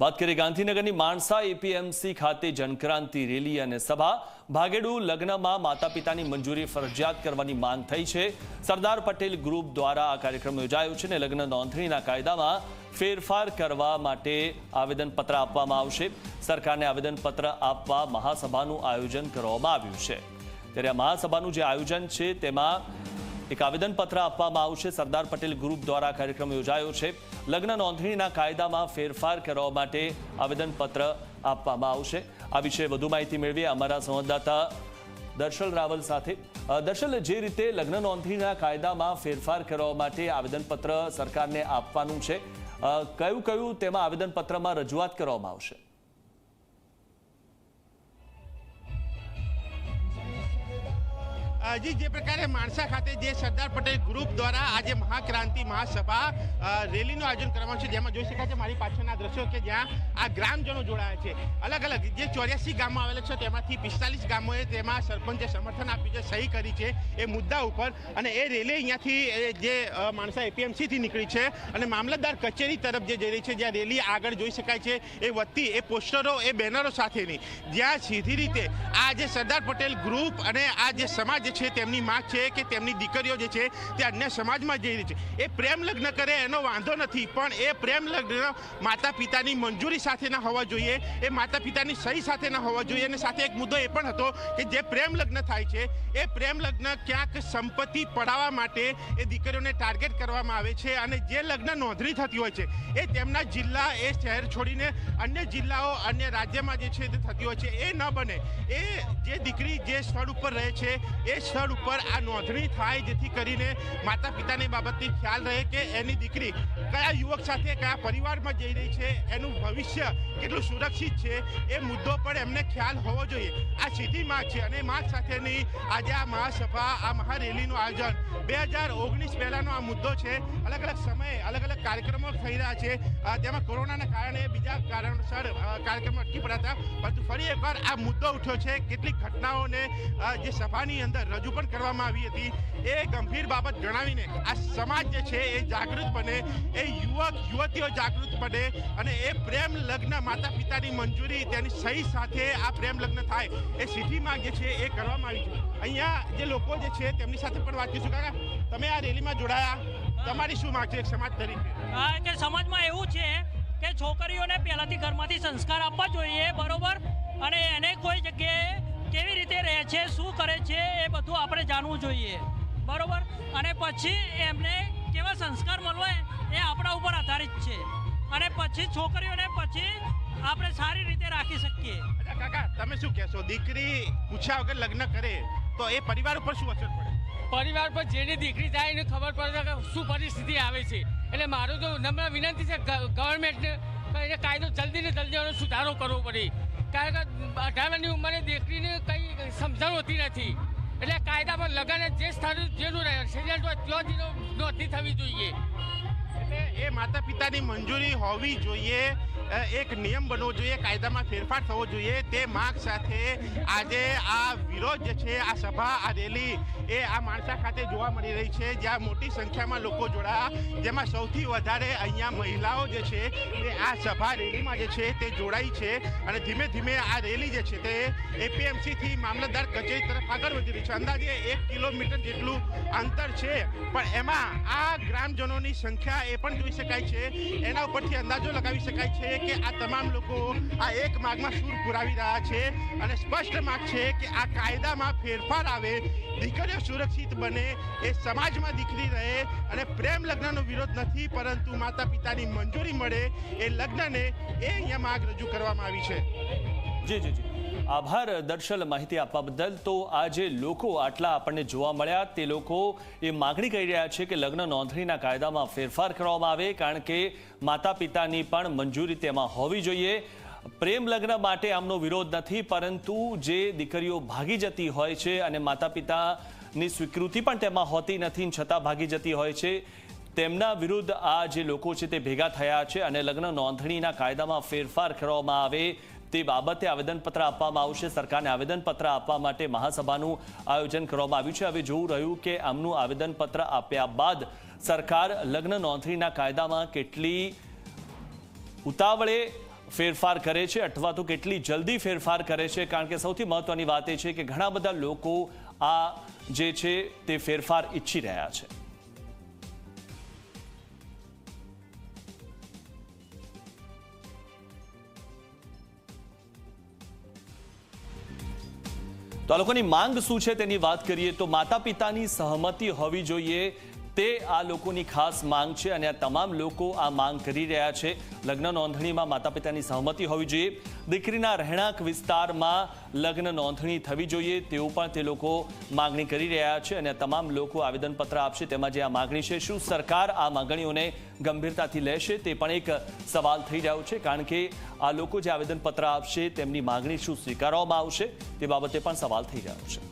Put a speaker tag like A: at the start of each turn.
A: વાત કરીએ ગાંધીનગરની માણસા એપીએમસી ખાતે જનક્રાંતિ રેલી અને સભા. ભાગેડુ લગ્નમાં માતા પિતાની મંજૂરી ફરજિયાત કરવાની માંગ થઈ છે. સરદાર પટેલ ગ્રુપ દ્વારા આ કાર્યક્રમ યોજાયો છે અને લગ્ન નોંધણીના કાયદામાં ફેરફાર કરવા માટે આવેદનપત્ર આપવામાં આવશે. સરકારને આવેદનપત્ર આપવા મહાસભાનું આયોજન કરવામાં આવ્યું છે. ત્યારે આ મહાસભાનું જે આયોજન છે તેમાં એક આવેદનપત્ર આપવામાં આવશે. સરદાર પટેલ ગ્રુપ દ્વારા કાર્યક્રમ યોજાયો છે. લગ્ન નોંધણીના કાયદામાં ફેરફાર કરવા માટે આવેદનપત્ર આપવામાં આવશે. આ વિશે વધુ માહિતી મેળવીએ અમારા સંવાદદાતા દર્શલ રાવલ સાથે. દર્શલ, જે રીતે લગ્ન નોંધણીના કાયદામાં ફેરફાર કરવા માટે આવેદનપત્ર સરકારને આપવાનું છે કયું કયું તેમાં આવેદનપત્રમાં રજૂઆત કરવામાં આવશે?
B: હજી જે પ્રકારે માણસા ખાતે જે સરદાર પટેલ ગ્રુપ દ્વારા આજે મહાક્રાંતિ મહાસભા રેલીનું આયોજન કરવામાં છે જેમાં જોઈ શકાય છે મારી પાછળના દ્રશ્યો કે જ્યાં આ ગ્રામજનો જોડાયા છે. અલગ અલગ જે ચોર્યાસી ગામો આવેલા છે, તેમાંથી પિસ્તાલીસ ગામોએ તેમાં સરપંચે સમર્થન આપ્યું છે, સહી કરી છે એ મુદ્દા ઉપર. અને એ રેલી અહીંયાથી જે માણસા એપીએમસીથી નીકળી છે અને મામલતદાર કચેરી તરફ જે જઈ રહી છે, જ્યાં રેલી આગળ જોઈ શકાય છે, એ વધતી એ પોસ્ટરો, એ બેનરો સાથેની. જ્યાં સીધી રીતે આ જે સરદાર પટેલ ગ્રુપ અને આ જે સમાજ જે છે, તેમની માંગ છે કે તેમની દીકરીઓ જે છે, તે અન્ય સમાજમાં જઈ રહી છે. એ પ્રેમ લગ્ન કરે એનો વાંધો નથી, પણ એ પ્રેમ લગ્ન માતા પિતાની મંજૂરી સાથેના હોવા જોઈએ, એ માતા પિતાની સહી સાથે ના હોવા જોઈએ. અને સાથે એક મુદ્દો એ પણ હતો કે જે પ્રેમ લગ્ન થાય છે, એ પ્રેમ લગ્ન ક્યાંક સંપત્તિ પડાવવા માટે એ દીકરીઓને ટાર્ગેટ કરવામાં આવે છે. અને જે લગ્ન નોંધણી થતી હોય છે, એ તેમના જિલ્લા, એ શહેર છોડીને અન્ય જિલ્લાઓ, અન્ય રાજ્યમાં જે છે તે થતી હોય છે. એ ન બને. એ જે દીકરી જે સ્થળ ઉપર રહે છે, એ સ્થળ ઉપર આ નોંધણી થાય જેથી કરીને માતા પિતાની બાબતની ખ્યાલ રહે કે એની દીકરી કયા યુવક સાથે, કયા પરિવારમાં જઈ રહી છે, એનું ભવિષ્ય કેટલું સુરક્ષિત છે, એ મુદ્દો પણ એમને ખ્યાલ હોવો જોઈએ. આ સીધી માંગ છે અને એ સાથેની આજે આ મહાસભા, આ મહારેલીનું આયોજન બે હજાર ઓગણીસ પહેલાંનો આ મુદ્દો છે. અલગ અલગ સમયે અલગ અલગ કાર્યક્રમો થઈ રહ્યા છે. તેમાં કોરોનાના કારણે બીજા કારણસર કાર્યક્રમો અટકી પડ્યા હતા. પરંતુ ફરી એકવાર આ મુદ્દો ઉઠ્યો છે. કેટલીક ઘટનાઓને જે સભાની અંદર રજૂ પણ કરવામાં આવી હતી. એ ગંભીર બાબત ગણાવીને આ સમાજ જે છે એ જાગૃત બને, એ યુવક, યુવતીઓ જાગૃત બને અને એ પ્રેમ લગ્ન માતા પિતાની મંજૂરી તેની સહી સાથે આ પ્રેમ લગ્ન થાય એ સિટીમાં જે છે એ કરવામાં આવી છે. અહીંયા જે લોકો જે છે તેમની સાથે પણ વાત કરીશું કાકા તમે આ રેલીમાં જોડાયા. તમારી શું માંગ છે એક સમાજ તરીકે?
C: હા કે સમાજમાં એવું છે કે છોકરીઓને પહેલાથી ઘરમાંથી સંસ્કાર આપવા જોઈએ બરોબર? અને એને કોઈ જગ્યાએ કેવી રીતે રહે છે શું કરે છે એ બધું આપણે જાણવું જોઈએ. બરોબર? અને પછી એમને કેવા સંસ્કાર મળવા એ આપણા ઉપર આધારિત છે. અને પછી છોકરીઓને પછી આપણે સારી રીતે રાખી શકીએ.
B: કાકા તમે શું કહેશો? દીકરી પૂછ્યા વગર લગ્ન કરે તો એ પરિવાર ઉપર શું અસર પડે?
D: પરિવાર પર જેની દીકરી થાય એને ખબર પડે કે શું પરિસ્થિતિ આવે છે. એટલે મારું તો નમ્ર વિનંતી છે ગવર્મેન્ટને એને કાયદો જલ્દી ને જલ્દી એનો સુધારો કરવો પડે. કારણ કે અઢારની ઉંમરે દીકરીને કંઈ સમજણ હોતી નથી. એટલે કાયદામાં લગન જે સ્થળ જેનું રેસિડેન્ટ હોય ત્યાં જ નોંધણી થવી જોઈએ.
B: એટલે એ માતા પિતાની મંજૂરી હોવી જોઈએ એક નિયમ બનવો જોઈએ, કાયદામાં ફેરફાર થવો જોઈએ. તે માગ સાથે આજે આ વિરોધ જે છે, આ સભા, આ રેલી એ આ માણસા ખાતે જોવા મળી રહી છે, જ્યાં મોટી સંખ્યામાં લોકો જોડાયા. જેમાં સૌથી વધારે અહીંયા મહિલાઓ જે છે, એ આ સભા રેલીમાં જે છે, તે જોડાઈ છે. અને ધીમે ધીમે આ રેલી જે છે, તે એપીએમસી થી મામલતદાર કચેરી તરફ આગળ વધી રહી છે. અંદાજે એક કિલોમીટર જેટલું અંતર છે. પણ એમાં આ ગ્રામજનોની સંખ્યા એ પણ જોઈ શકાય છે. એના ઉપરથી અંદાજો લગાવી શકાય છે કે આ તમામ લોકો આ એક માગમાં સૂર પુરાવી રહ્યા છે. અને સ્પષ્ટ માગ છે કે આ કાયદામાં ફેરફાર આવે. દીકરીઓ સુરક્ષિત બને એ સમાજમાં દીકરી રહે અને પ્રેમ લગ્નનો વિરોધ નથી, પરંતુ માતા પિતાની મંજૂરી મળે એ લગ્નને એ અહીંયા માગ રજૂ કરવામાં આવી છે.
A: જી જી જી. આભાર દર્શલ માહિતી આપવા બદલ. તો આ જે લોકો આટલા આપણને જોવા મળ્યા. તે લોકો એ માગણી કરી રહ્યા છે કે લગ્ન નોંધણીના કાયદામાં ફેરફાર કરવામાં આવે, કારણ કે માતા પિતાની પણ મંજૂરી તેમાં હોવી જોઈએ. પ્રેમ લગ્ન માટે આમનો વિરોધ નથી, પરંતુ જે દીકરીઓ ભાગી જતી હોય છે અને માતા પિતાની સ્વીકૃતિ પણ તેમાં હોતી નથી છતાં ભાગી જતી હોય છે. તેમના વિરુદ્ધ આ જે લોકો છે તે ભેગા થયા છે અને લગ્ન નોંધણીના કાયદામાં ફેરફાર કરવામાં આવે તે બાબતે આવેદનપત્ર આપવામાં આવશે. સરકારને આવેદનપત્ર આપવા માટે મહાસભાનું આયોજન કરવામાં આવ્યું છે. હવે જોવું રહ્યું કે આમનું આવેદનપત્ર આપ્યા બાદ સરકાર લગ્ન નોંધણીના કાયદામાં કેટલી ઉતાવળે ફેરફાર કરે છે અથવા તો કેટલી જલ્દી ફેરફાર કરે છે. કારણ કે સૌથી મહત્વની વાત એ છે કે ઘણા બધા લોકો આ જે છે તે ફેરફાર ઈચ્છી રહ્યા છે. તો આ લોકોની માંગ શું છે તેની વાત કરીએ તો માતા પિતાની સહમતિ હોવી જોઈએ. તે આ લોકોની ખાસ માંગ છે અને આ તમામ લોકો આ માંગ કરી રહ્યા છે. લગ્ન નોંધણીમાં માતા પિતાની સહમતિ હોવી જોઈએ. દીકરીના રહેણાંક વિસ્તારમાં લગ્ન નોંધણી થવી જોઈએ તેવું પણ તે લોકો માંગણી કરી રહ્યા છે અને તમામ લોકો આવેદનપત્ર આપશે તેમાં જે આ માગણી છે, શું સરકાર આ માગણીઓને ગંભીરતાથી લેશે તે પણ એક સવાલ થઈ રહ્યો છે. કારણ કે આ લોકો જે આવેદનપત્ર આપશે તેમની માંગણી શું સ્વીકારવામાં આવશે તે બાબતે પણ સવાલ થઈ રહ્યો છે.